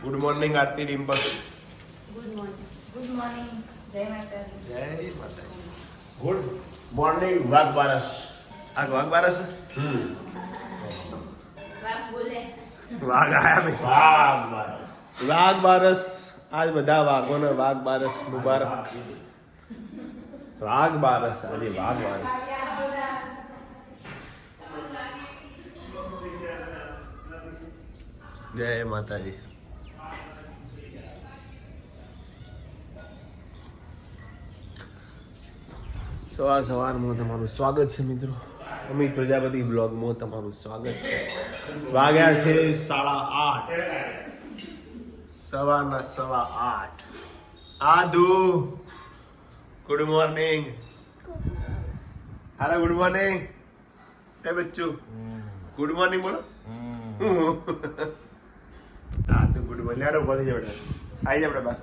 Morning Aarti Dimple good morning good morning જય માતાજી જય માતાજી ગુડ મોર્નિંગ વાઘ બારસ આ વાઘ બારસ બોલે વાઘ આયા ભાઈ વાઘ બારસ વાઘ બારસ આજ બધા વાઘોને વાઘ બારસ મુબારક વાઘ બારસ આજે વાઘ બારસ જય માતાજી સવાર સવારમાં તમારું સ્વાગત છે મિત્રો. અમિત પ્રજાપતિ બ્લોગમાં તમારું સ્વાગત છે. વાગ્યા છે સાડા આઠ. સવારના સવા આઠ. આદુ ગુડ મોર્નિંગ હારા ગુડ મોર્નિંગ એ બચ્ચુ ગુડ મોર્નિંગ બોલો. આદુ ગુડ મોર્નિંગ બોલી જાય બેટા આવી જાય બેટા બા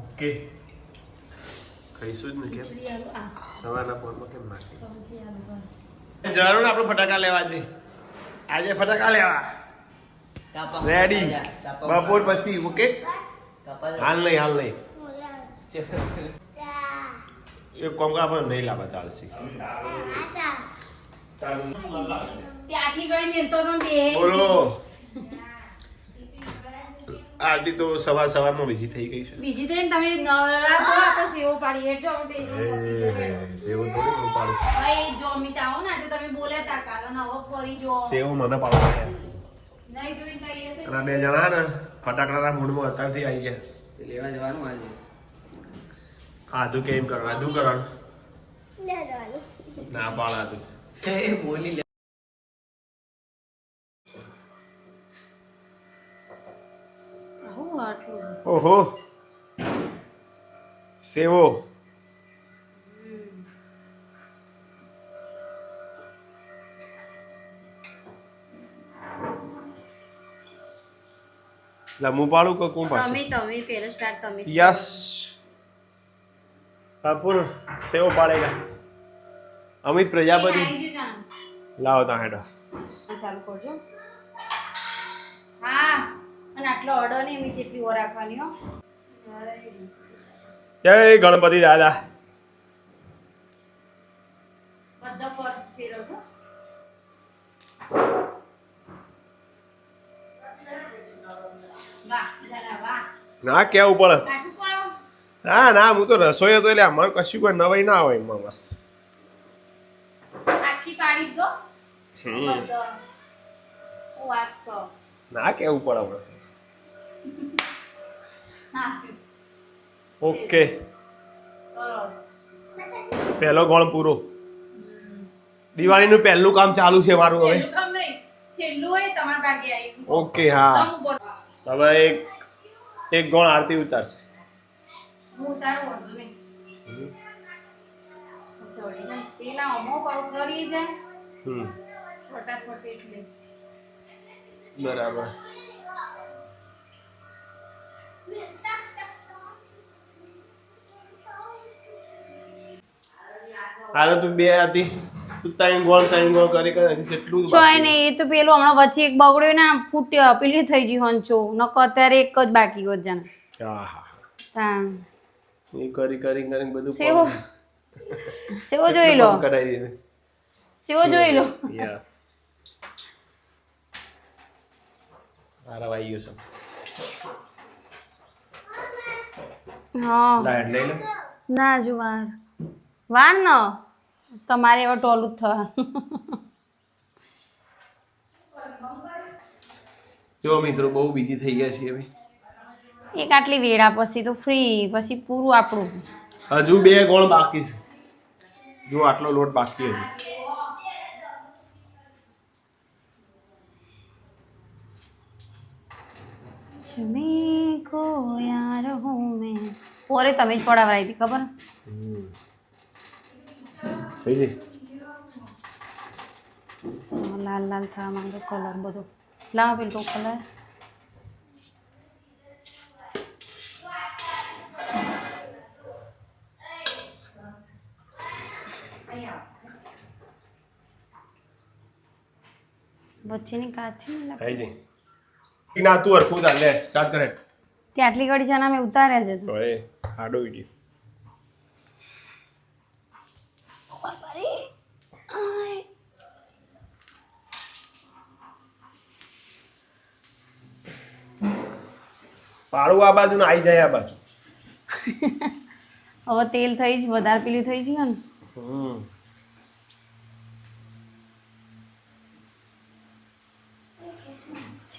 ઓકે ખાઈશું ને કેમ? ખીચડી સવારના પોરમાં કેમ નાખી. જરૂર આપણે ફટાકા લેવા છે. આજે ફટાકા લેવા. રેડી બપોર પછી ઓકે? હાલ નહીં હાલ નહીં. એ કોમ કા આપણે નહીં લાવવા ચાલશે. તે આટલી ઘણી તો બે. બોલો. આરતી તો સવાર સવારમાં બીજી થઈ ગઈ છે. બીજી તો તમે નવરા તો આપણે સેવો પાડી હેઠ જો અમે. સેવો તો હું પાડો. ભાઈ જો અમિત આવો ને આજે તમે બોલ્યા તા કારણ હવે ફરી જો. સેવો મને પાડો. નહીં જોઈને કહીએ તો બે જણા ને ફટાકડાના મૂડમાં અત્યારથી આવી ગયા. લેવા જવાનું આજે? આધું કેમ કરવાનું? આધું કરો ના પાડ આધું એ બોલી લે આવું આટલું ઓહો. સેવો. લમુ પાડું કે કોણ પાસે તમે તમે પહેલો સ્ટાર્ટ તમે યસ. કપૂર સેવો પાડેગા અમિત પ્રજાપતિ. લાવો તા હેડો ચાલુ કરજો. આટલો ઓર્ડર નહીં એમ જેટલી વાર રાખવાની હો. જય ગણપતિ દાદા. બધા દાદા વાહ ના કેવું પડે? ના ના હું તો રસોઈ હતો એટલે અમારું કશું કોઈ નવાઈ ના હોય છો ના કેવું પડે હવે? હા ઓકે પહેલો ગોળ પૂરો. દિવાળીનું પહેલું કામ ચાલુ છે મારું હવે. ઓકે હા. હવે એક એક ગોળ આરતી ઉતારશે. હું હાલો તું બે હતી. તું ત્રણ ગોળ ત્રણ ગોળ કરી કરી હજી જેટલું છો. ને એ તો પેલું હમણાં વચ્ચે એક બગડ્યો ને ફૂટ્યો પેલી થઈ ગઈ હંચો નકો અત્યારે એક જ બાકી ગયો જાણ. હા હા. એ કરી કરી કરીને બધું સેવો. સેવો જોઈ લો. કરાવી દીધું. સેવો જોઈ લો. યસ. મારા વાઈ છે. હા. લાઈટ લઈ લે. ના જો વાર. વાર ન. તમારે એવા ટોલું થવા. જો મિત્રો બહુ બીજી થઈ ગયા છીએ હવે. એક આટલી વેળા પછી તો ફ્રી પછી પૂરું આપણું. હજુ બે ગોળ બાકી છે. જો આટલો લોટ બાકી હજુ. तुझमें खोया रहूं मैं પોરે તમે જ પડાવરાઈ હતી ખબર થઈ જઈ લાલ લાલ થવા માંગે કલર બધો લાવ પેલો કલર વચ્ચેની કાચી લાગે ને તું હરખું તાર લે ચાટ કરે તે આટલી ઘડી છે ને અમે ઉતાર્યા છે તો. એ હાડો ઈડી પાળું આ બાજુ ને આઈ જાય આ બાજુ. હવે તેલ થઈ જ વધારે પેલી થઈ ગઈ ને. હમ.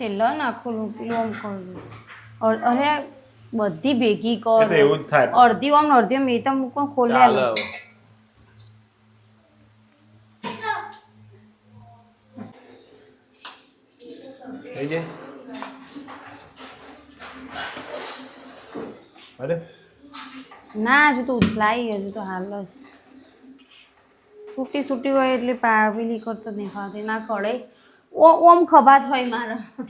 છેલ્લો નાખું પેલું આમ કરું. અરે બધી ભેગી કર. એવું જ થાય. અડધી આમ અડધી આમ એ તો મૂકો ખોલે થઈ જાય અરે. ના હજુ તો ઉથલાઈ હજુ તો હાલ જ. સૂટી સૂટી હોય એટલે પા- કરતો દેખાતી. ના કળે ઓમ ખભાત હોય મારો.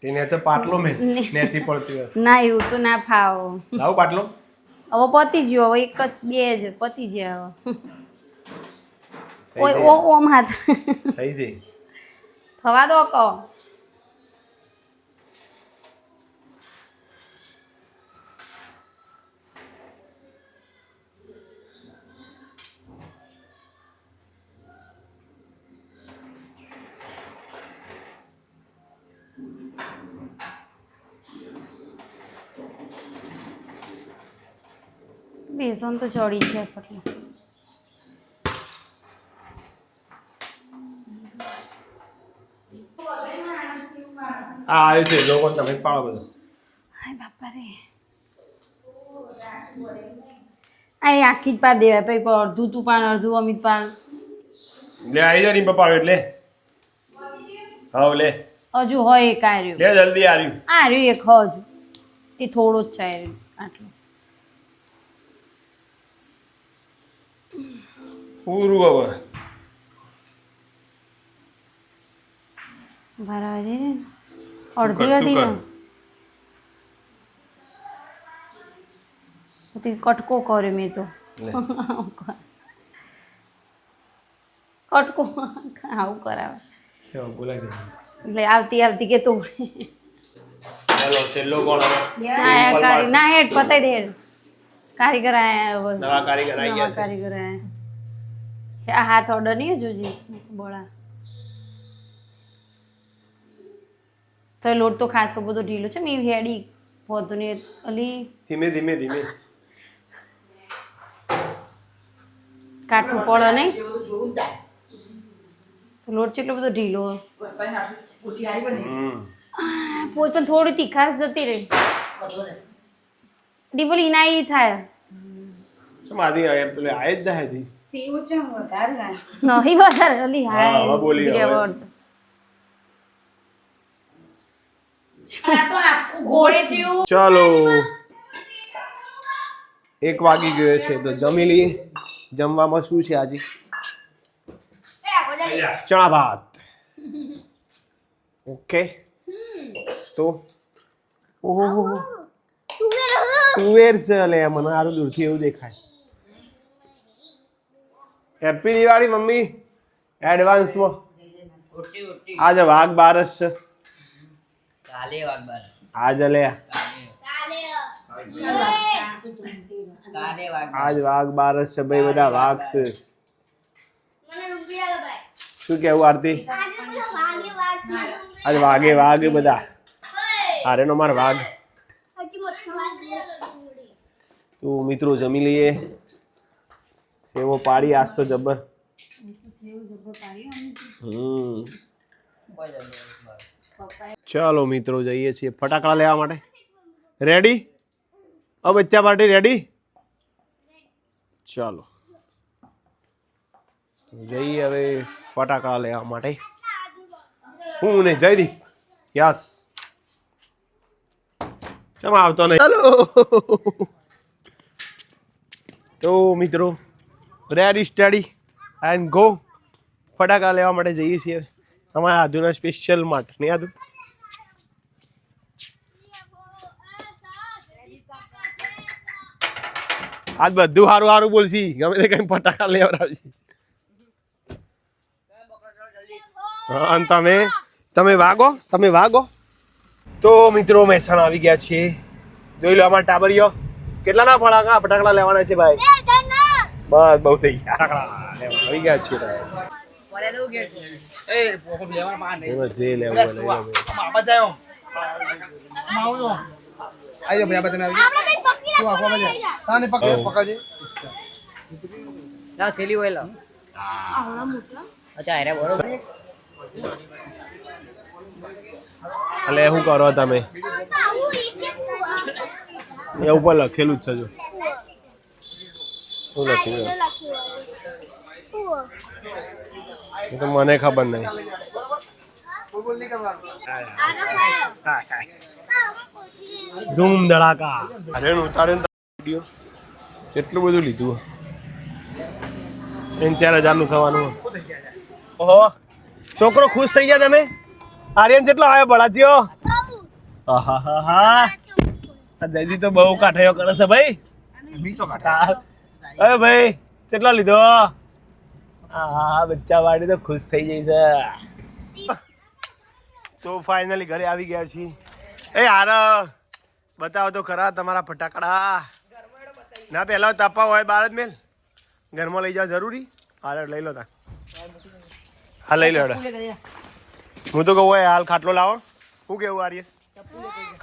તે નેચે પાટલો મે નેચી પડતી હોય. ના એવું તો ના ફાવો. લાવ પાટલો. હવે પતી ગયો હવે એક જ બે જ પતી જાય હવે. ઓય ઓ- ઓમ હાથ. થઈ જઈ થવા દો કહો. બેસન તો ચડી જાય પટલે. આ આવ્યું છે લોકો તમે પાડો બધો. હાય બાપા રે આ આખી જ પાડ દેવાય પછી અડધું તું પાન અડધું અમિત પાન લે આવી જા પાડો એટલે. લે. હજુ હોય એક લે જલ્દી આર્યું. આ રહ્યું એક હજુ. એ થોડું જ છે આટલું. પૂરું હવે બરાબર? અડધી અડધી કટકો કર્યો મેં તો. કટકો આવું કરાવે. એટલે આવતી આવતી કે તો હેલો છેલ્લો કોણ? ના એ કારી ના હેડ પતાઈ દે કારીગર આયા નવા કારીગર છે કારીગર આયા. આ હાથ ઓર્ડર નહીં જોજી? બોળા. તો લોટ તો ખાસો બધો ઢીલો છે મેં હેડી પોતો ને અલી. ધીમે ધીમે ધીમે. કાઠું પડે નહીં? લોટ છે એટલો બધો ઢીલો. આવી પણ હમ પોત પણ થોડી તીખાસ જતી રહી. નહીં. ડીબલ ઇનાઈ થાય. ચમ આધી એમ તો લે આય જ જાય જી નહીં વધારે અલી હા, હવે બોલી હવે. ચાલો. એક વાગી ગયો છે તો જમી લઈએ. જમવામાં શું છે આજે? ચણા ભાત. ઓકે. તો? ઓહો તુવેર. છે લે મને આરું દૂરથી એવું દેખાય. Happy Diwali mummy. એડવાન્સમાં. આજે વાઘ બારસ છે. કાલે વાઘ બારસ. આજ લે. આજ વાઘ બારસ છે. ભાઈ બધા વાઘ છે. શું કેવું આરતી? આજ વાઘે વાઘ બધા. અરે નો માર વાઘ. તો મિત્રો જમી લઈએ. સેવો પાડી આજ તો જબર હમ ચાલો મિત્રો જઈએ છીએ ફટાકડા લેવા માટે રેડી ઓ બચ્ચા પાર્ટી રેડી ચાલો જઈએ હવે ફટાકડા લેવા માટે હું ને જયદીપ યસ ચમ આવતો નહીં ચાલો તો મિત્રો રેડી સ્ટડી એન્ડ ગો ફટાકા લેવા માટે જઈએ છીએ. અમારા આદુના સ્પેશિયલ માટે. નહીં આદુ આજ બધું સારું સારું બોલશી. ગમે તે કઈ ફટાકા લેવા હા, અને તમે? તમે વાગો? તમે વાગો? તો મિત્રો, મહેસાણા આવી ગયા છીએ. જોઈ લો અમારા ટાબરિયો. કેટલાના ફટાકા? ફટાકડા લેવાના છે, ભાઈ? બસ બહુ થઈ ગયા. આવી ગયા છીએ જે લેવું આવી તાને પકડ પકડજે ના થેલી હોય લો. અચ્છા અરે બરોબર એટલે શું કરો તમે? એ ઉપર લખેલું જ છે જો. શું લખ્યું છે? એ તો મને ખબર નહીં. ધૂમ ધડાકા. અરે ઉતારે વીડિયો કેટલું બધું લીધું. એને ચાર હજારનું થવાનું. ઓહો. છોકરો ખુશ થઈ ગયા તમે? આર્યન કેટલો આવ્યો હા હા આ દૈદી તો બહુ કાઠાયો કરે છે ભાઈ. અરે ભાઈ, કેટલો લીધો? હા બચ્ચા વાળી તો ખુશ થઈ જઈ છે. તો ફાઇનલી ઘરે આવી ગયા છીએ. એ હાર, બતાવો તો ખરા તમારા ફટાકડા. ના, પહેલાં તાપા હોય બાર જ મેલ. ઘરમાં લઈ જાવ જરૂરી. હારે લઈ લો તા હા, લઈ લો હું તો કહું હોય હાલ ખાટલો લાવો. શું કેવું આર્ય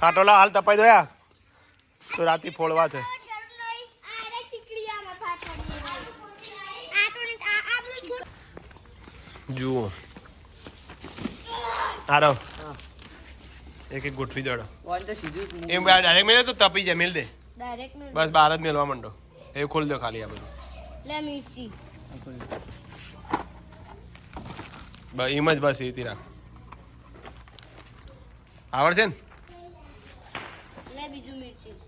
ખાટલો લાવો, હાલ, તપાઈ દો યાર તો રાતે ફોડવા છે. જુઓ. હારો એક એક ગોઠવી દોડો એમ ડાયરેક્ટ મેલે તો તપી જાય મેલ દે. બસ બહાર જ મેળવા માંડો. એ ખોલ દો ખાલી આ બધું. લે મિર્ચી. બસ એમ જ બસ એથી રાખ. આવડશે ને? લે બીજું મિર્ચી.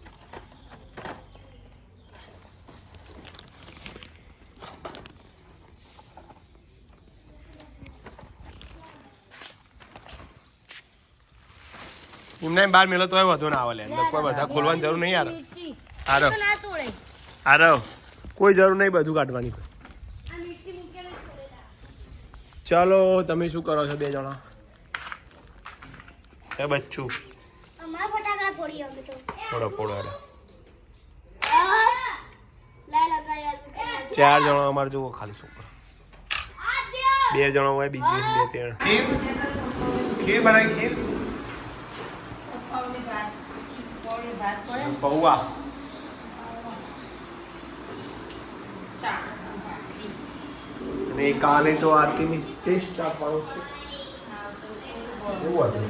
એમને એમ બહાર મેળો તોય વધુ ના આવે લે અંદર કોઈ બધા ખોલવાની જરૂર નહીં યાર. તો ના કોઈ જરૂર નહીં બધું કાઢવાની. ચાલો તમે શું કરો છો બે જણા? એ બચ્ચું. અમારા ફટાકડા ફોડી અમે તો. થોડો પોડો હેડો. ચાર જણા અમારે જુઓ ખાલી છોકરો બે જણા હોય બીજી બે ત્રણ ખીર? ખીર બનાવી ખીર? પૌવા અને કાલે તો આરતીની ટેસ્ટ આપવાનો છે એવું હતું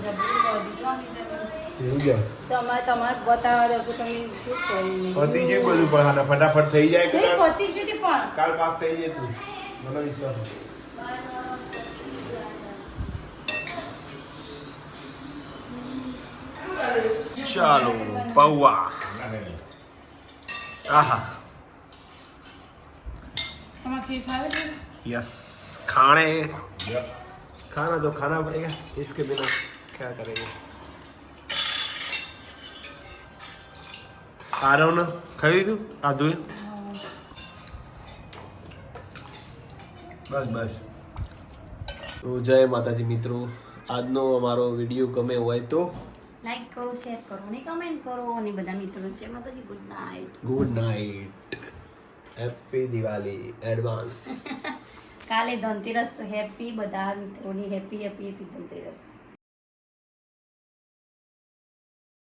તમારે તમારે બતાવવા દો કે તમે શું કર્યું પતી ગયું બધું પણ હાને ફટાફટ થઈ જાય કે પતિ પણ કાલ પાસ થઈ જાય મને વિશ્વાસ છે. ચાલો પૌવા આહા તમારે ખીર ખાવી છે यस खाने खाना तो खाना पड़ेगा इसके बिना क्या करेंगे આરવ ને ખાઈ લીધું આધું બસ બસ તો જય માતાજી મિત્રો આજનો અમારો વિડીયો ગમે હોય તો લાઈક કરો શેર કરો અને કમેન્ટ કરો અને બધા મિત્રો છે માતાજી good night good night happy Diwali advance કાલે ધનતેરસ તો હેપી બધા મિત્રોની હેપી હેપી હેપી ધનતેરસ.